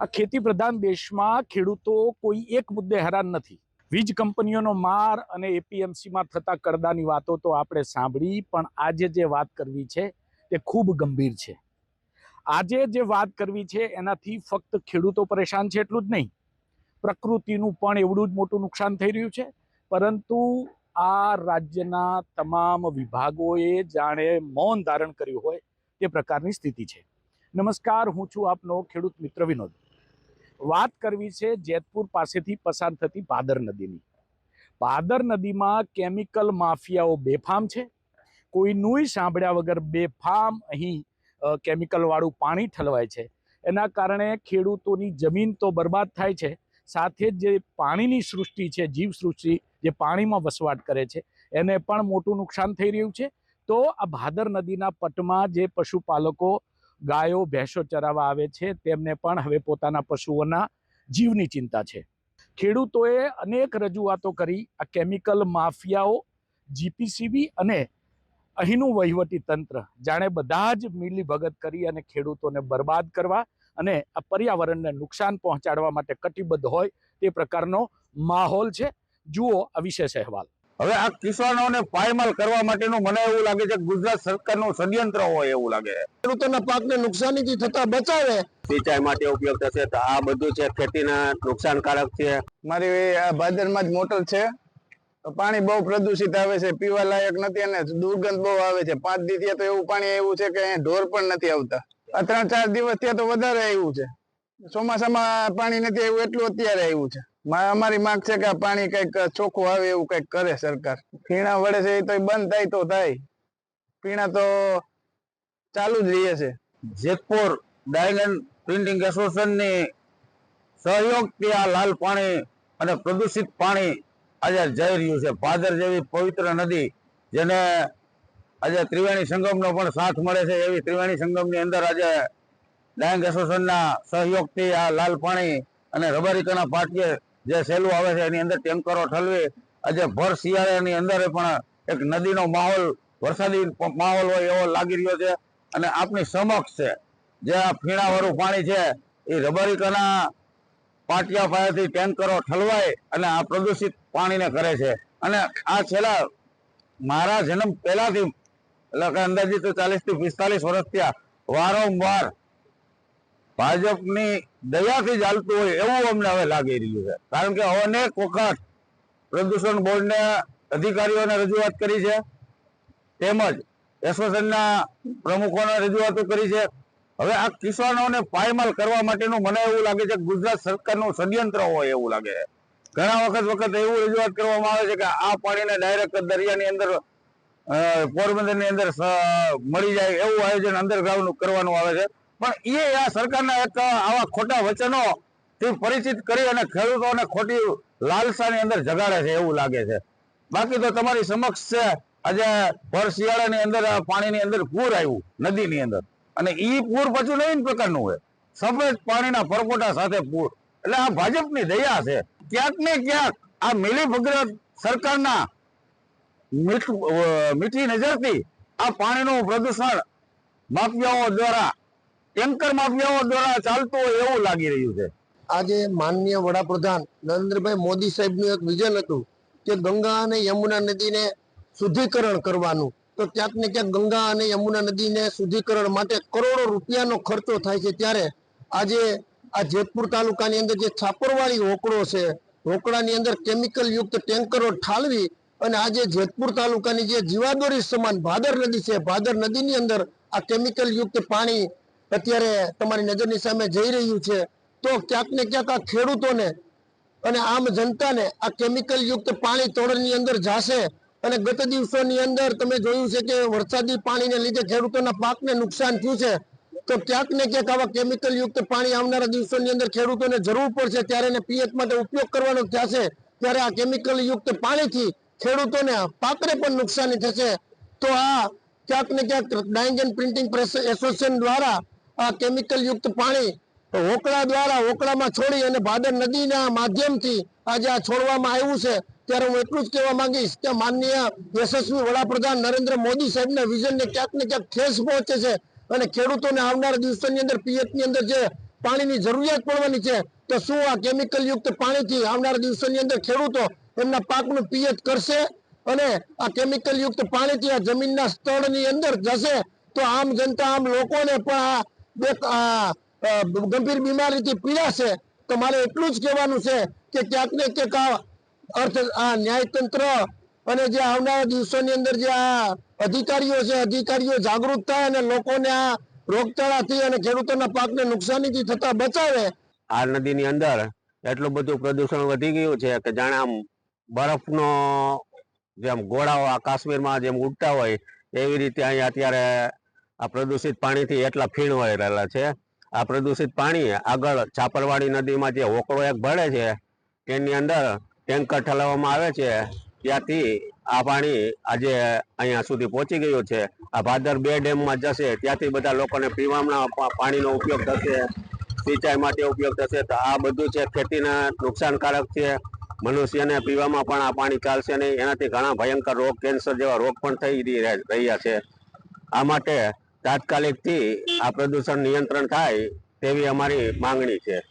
આ ખેતી પ્રધાન દેશમાં ખેડૂતો કોઈ એક મુદ્દે હેરાન નથી. વીજ કંપનીઓનો માર અને એપીએમસીમાં થતા કરદાની વાતો તો આપણે સાંભળી, પણ આજે જે વાત કરવી છે તે ખૂબ ગંભીર છે. આજે જે વાત કરવી છે એનાથી ફક્ત ખેડૂતો પરેશાન છે એટલું જ નહીં. પ્રકૃતિનું પણ એવડું જ મોટું નુકસાન થઈ રહ્યું છે. પરંતુ આ રાજ્યના તમામ વિભાગોએ જાણે મૌન ધારણ કર્યું હોય તે પ્રકારની સ્થિતિ છે. નમસ્કાર, હું છું આપનો ખેડૂત મિત્ર વિનોદ. વાત કરવી છે જેતપુર પાસેથી પસાર થતી ભાદર નદીની. ભાદર નદીમાં કેમિકલ માફિયાઓ બેફામ છે. કોઈનુંય સાંભળ્યા વગર બેફામ અહીં કેમિકલવાળું પાણી ઠલવાય છે. એના કારણે ખેડૂતોની જમીન તો બરબાદ થાય છે. સાથે જ જે પાણીની સૃષ્ટિ છે, જીવ સૃષ્ટિ જે પાણીમાં વસવાટ કરે છે, એને પણ મોટું નુકસાન થઈ રહ્યું છે. તો આ ભાદર નદીના પટમાં જે પશુપાલકો ગાયો, ભેંસો ચરાવવા આવે છે, તેમને પણ હવે પોતાના પશુઓના જીવની ચિંતા છે. ખેડૂતોએ અનેક રજૂઆતો કરી. આ કેમિકલ માફિયાઓ, જીપીસીબી અને અહીંનું વહીવટી તંત્ર. જાણે બધા જ મિલી ભગત કરી અને ખેડૂતોને બરબાદ કરવા અને આ પર્યાવરણને નુકસાન પહોંચાડવા માટે કટિબદ્ધ હોય તે પ્રકારનો માહોલ છે. જુઓ આ વિશેષ અહેવાલ. હવે આ કિસાનોને પાયમાલ કરવા માટેનું મને એવું લાગે છે કે ગુજરાત સરકારનું ષડયંત્ર હોય એવું લાગે છે. ખેડૂતોના પાકને નુકસાનીથી થતા બચાવે. સિંચાઈ માટે ઉપયોગ થશે તો આ બધું છે ખેતીના નુકસાનકારક છે. મારી આ ભાદરમાં જ મોટર છે. પાણી બહુ પ્રદૂષિત આવે છે પીવા લાયક નથી અને દુર્ગંધ બહુ આવે છે. પાંચ દિવસ તો એવું પાણી આવ્યું છે કે અહીંયા ઢોર પણ નથી આવતા. આ ત્રણ ચાર દિવસ ત્યાં તો વધારે આવ્યું છે. ચોમાસામાં પાણી નથી આવ્યું એટલું અત્યારે આવ્યું છે. અમારી માંગ છે કે આ પાણી કંઈક ચોખ્ખું આવે એવું કંઈક કરે સરકાર. પીણા વડે છે એ તો બંધ થાય તો થાય. પીણા તો ચાલુ જ રહીએ છે. જેતપુર ડાયલેન્ડ પ્રિન્ટિંગ એસોસિએશનની સહયોગથી આ લાલ પાણી અને પ્રદૂષિત પાણી આજે જઈ રહ્યું છે. ભાદર જેવી પવિત્ર નદી જેને આજે ત્રિવેણી સંગમનો પણ સાથ મળે છે. એવી ત્રિવેણી સંગમની અંદર આજે ડાયંગ એસોસિએશનના સહયોગથી આ લાલ પાણી અને રબારીકાના પાટીએ જે સહેલું આવે છે, એની અંદર ટેન્કરો ઠલવી, આજે ભર શિયાળાની અંદર પણ એક નદીનો માહોલ, વરસાદી માહોલ હોય એવો લાગી રહ્યો છે. અને આપની સમક્ષ છે, જે આ ફીણાવાળું પાણી છે, એ રબારીકાના પાટિયા પાસેથી ટેન્કરો ઠલવાય અને આ પ્રદૂષિત પાણીને કરે છે. અને આ છેલ્લા મારા જન્મ પહેલાથી, એટલે કે અંદાજિત ચાલીસથી પિસ્તાલીસ વર્ષ થયા, વારંવાર ભાજપની દયાથી જ હાલતું હોય એવું અમને હવે લાગી રહ્યું છે. કારણ કે અનેક વખત પ્રદૂષણ બોર્ડને અધિકારીઓને રજૂઆત કરી છે, તેમજ એસોસિએશનના પ્રમુખોને રજૂઆતો કરી છે. હવે આ કિસાનોને પાયમાલ કરવા માટેનું મને એવું લાગે છે ગુજરાત સરકારનું ષડયંત્ર હોય એવું લાગે છે. ઘણા વખત વખત એવું રજૂઆત કરવામાં આવે છે કે આ પાણીને ડાયરેક્ટ દરિયાની અંદર પોરબંદરની અંદર મળી જાય એવું આયોજન અંડરગ્રાઉન્ડ કરવાનું આવે છે. પણ એ આ સરકારના એક આવા ખોટા વચનો થી પરિચિત કરી અને ખેડૂતોને ખોટી લાલસાની અંદર જગાડે છે એવું લાગે છે. બાકી તો તમારી સમક્ષ છે, આજે ભર શિયાળાની અંદર પાણીની અંદર પૂર આવ્યું, નદીની અંદર. અને એ પૂર પાછું નવીન પ્રકારનું હોય. સફેદ પાણીના પરપોટા સાથે પૂર. એટલે આ ભાજપની દયા છે. ક્યાંક ને ક્યાંક આ મિલી ભગત સરકારના મીઠી નજરથી આ પાણીનું પ્રદૂષણ માફિયાઓ દ્વારા ટેન્કર માફિયાઓ દ્વારા ચાલતું હોય એવું લાગી રહ્યું છે. આજે માનનીય વડાપ્રધાન નરેન્દ્રભાઈ મોદી સાહેબનું એક વિઝન હતું કે ગંગા અને યમુના નદીને શુદ્ધિકરણ કરવાનું. તો ક્યાંક ને ક્યાંક ગંગા અને યમુના નદીને શુદ્ધિકરણ માટે કરોડો રૂપિયાનો ખર્ચો થાય છે ત્યારે આજે આ જેતપુર તાલુકાની અંદર જે છાપરવાળી હોકળો છે હોકળાની અંદર કેમિકલ યુક્ત ટેન્કરો ઠાલવી અને આજે જેતપુર તાલુકાની જે જીવાદોરી સમાન ભાદર નદી છે, ભાદર નદીની અંદર આ કેમિકલ યુક્ત પાણી અત્યારે તમારી નજરની સામે જઈ રહ્યું છે, તો ક્યાંક ને ક્યાંક આ ખેડૂતોને અને આમ જનતાને આ કેમિકલ યુક્ત પાણી તોડની અંદર જાશે અને ગત દિવસોની અંદર તમે જોયું છે કે વરસાદી પાણીને લીધે ખેડૂતોના પાકને નુકસાન થયું છે, તો ક્યાંક ને ક્યાંક આવા કેમિકલ યુક્ત પાણી આવનારા દિવસોની અંદર ખેડૂતોને જરૂર પડશે, ત્યારે એને પીએચ માટે ઉપયોગ કરવાનો થશે, ત્યારે આ કેમિકલ યુક્ત પાણીથી ખેડૂતોને પાકને પણ નુકસાની થશે. તો આ ક્યાંક ને ક્યાંક એન્ડ પ્રિન્ટિંગ પ્રેસ એસોસિએશન દ્વારા આ કેમિકલ યુક્ત પાણી હોકળા દ્વારા હોકળામાં છોડી અને ભાદર નદીના માધ્યમથી આજે આ છોડવામાં આવ્યું છે. ત્યારે હું એટલું જ કહેવા માંગીશ કે માનનીય યશસ્વી વડાપ્રધાન નરેન્દ્ર મોદી સાહેબના વિઝનને ક્યાંક ને ક્યાંક ઠેસ પહોંચે છે અને ખેડૂતોને આવનારા દિવસોની અંદર, પિયતની અંદર જે પાણીની જરૂરિયાત પડવાની છે, તો શું આ કેમિકલ યુક્ત પાણીથી આવનારા દિવસોની અંદર ખેડૂતો એમના પાકનું પિયત કરશે? અને આ કેમિકલ યુક્ત પાણીથી આ જમીનના સ્થળની અંદર જશે તો આમ જનતા, આમ લોકોને પણ આ બે- ગંભીર બીમારીથી પીડાશે તો મારે એટલું જ કહેવાનું છે કે ક્યાંક ને ક્યાંક આ અર્થ, આ ન્યાયતંત્ર અને જે આવનારા દિવસોની અંદર જે આ અધિકારીઓ છે, અધિકારીઓ જાગૃત થાય અને લોકોને આ રોગચાળાથી અને ખેડૂતોના પાકને નુકસાનીથી થતા બચાવે. આ નદીની અંદર એટલું બધું પ્રદૂષણ વધી ગયું છે કે જાણે આમ બરફનો જેમ ગોળાઓ આ કાશ્મીરમાં જેમ ઉડતા હોય, એવી રીતે અહીંયા અત્યારે આ પ્રદૂષિત પાણીથી એટલા ફીણ રહેલા છે. આ પ્રદૂષિત પાણી આગળ છાપરવાડી નદીમાં જે હોકળો એક ભળે છે, તેની અંદર ટેન્કર ઠલાવવામાં આવે છે. ત્યાંથી આ પાણી આજે અહીંયા સુધી પહોંચી ગયું છે. આ ભાદર બે ડેમમાં જશે, ત્યાંથી બધા લોકોને પીવાના પાણીનો ઉપયોગ થશે, સિંચાઈ માટે ઉપયોગ થશે. તો આ બધું છે ખેતીને નુકસાનકારક છે. મનુષ્યને પીવામાં પણ આ પાણી ચાલશે નહીં. એનાથી ઘણા ભયંકર રોગ, કેન્સર જેવા રોગ પણ થઈ રહી- રહ્યા છે. આ માટે તાત્કાલિકથી આ પ્રદૂષણ નિયંત્રણ થાય તેવી અમારી માંગણી છે.